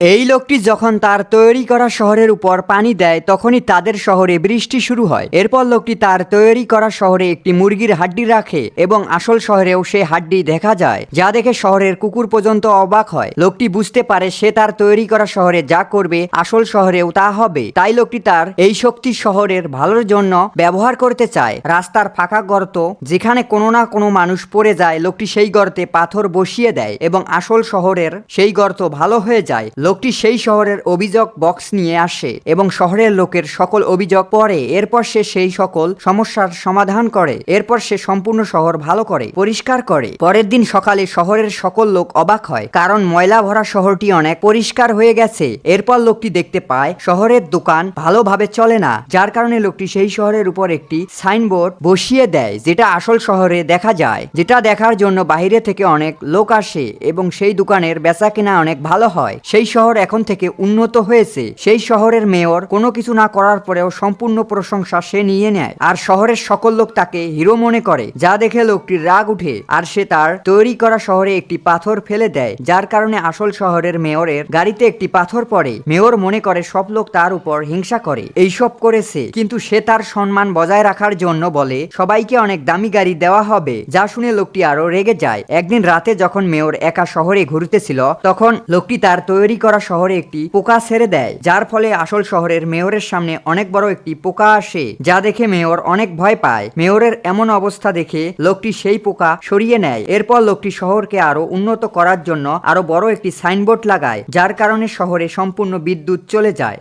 এই লোকটি যখন তার তৈরি করা শহরের উপর পানি দেয়, তখনই তাদের শহরে বৃষ্টি শুরু হয়। এরপর লোকটি তার তৈরি করা শহরে একটি মুরগির হাড্ডি রাখে এবং আসল শহরেও সে হাড্ডি দেখা যায়, যা দেখে শহরের কুকুর পর্যন্ত অবাক হয়। লোকটি বুঝতে পারে সে তার তৈরি করা শহরে যা করবে, আসল শহরেও তা হবে। তাই লোকটি তার এই শক্তি শহরের ভালোর জন্য ব্যবহার করতে চায়। রাস্তার ফাঁকা গর্ত, যেখানে কোনো না কোনো মানুষ পড়ে যায়, লোকটি সেই গর্তে পাথর বসিয়ে দেয় এবং আসল শহরের সেই গর্ত ভালো হয়ে যায়। লোকটি সেই শহরের অভিযোগ বক্স নিয়ে আসে এবং শহরের লোকের সকল অভিযোগ পড়ে। এরপর সে সেই সকল সমস্যার সমাধান করে। এরপর সে সম্পূর্ণ শহর ভালো করে, পরিষ্কার করে। পরের দিন সকালে শহরের সকল লোক অবাক হয়, কারণ ময়লা ভরা শহরটি অনেক পরিষ্কার হয়ে গেছে। এরপর লোকটি দেখতে পায়, শহরের দোকান ভালোভাবে চলে না। যার কারণে লোকটি সেই শহরের উপর একটি সাইনবোর্ড বসিয়ে দেয়, যেটা আসল শহরে দেখা যায়, যেটা দেখার জন্য বাইরে থেকে অনেক লোক আসে এবং সেই দোকানের বেচা কেনা অনেক ভালো হয়। সেই শহর এখন থেকে উন্নত হয়েছে, সেই শহরের মেয়র কোনো কিছু না করার পরেও সম্পূর্ণ প্রশংসা সে নিয়ে নেয়। আর শহরের সকল লোক তাকে হিরো মনে করে, যা দেখে লোকটির রাগ উঠে, আর সে তার তৈরি করা শহরে একটি পাথর ফেলে দেয়, যার কারণে আসল শহরের মেয়রের গাড়িতে একটি পাথর পড়ে। মেয়র মনে করে, সব লোক তার উপর হিংসা করে, এইসব করেছে, কিন্তু সে তার সম্মান বজায় রাখার জন্য বলে, সবাইকে অনেক দামি গাড়ি দেওয়া হবে। যা শুনে লোকটি আরও রেগে যায়। একদিন রাতে যখন মেয়র একা শহরে ঘুরতেছিল, তখন লোকটি তার তৈরি করা শহরে একটি পোকা ছেড়ে দেয়, যার ফলে আসল শহরের মেয়রের সামনে অনেক বড় একটি পোকা আসে, যা দেখে মেয়র অনেক ভয় পায়। মেয়রের এমন অবস্থা দেখে লোকটি সেই পোকা সরিয়ে নেয়। এরপর লোকটি শহরকে আরও উন্নত করার জন্য আরও বড় একটি সাইনবোর্ড লাগায়, যার কারণে শহরে সম্পূর্ণ বিদ্যুৎ চলে যায়।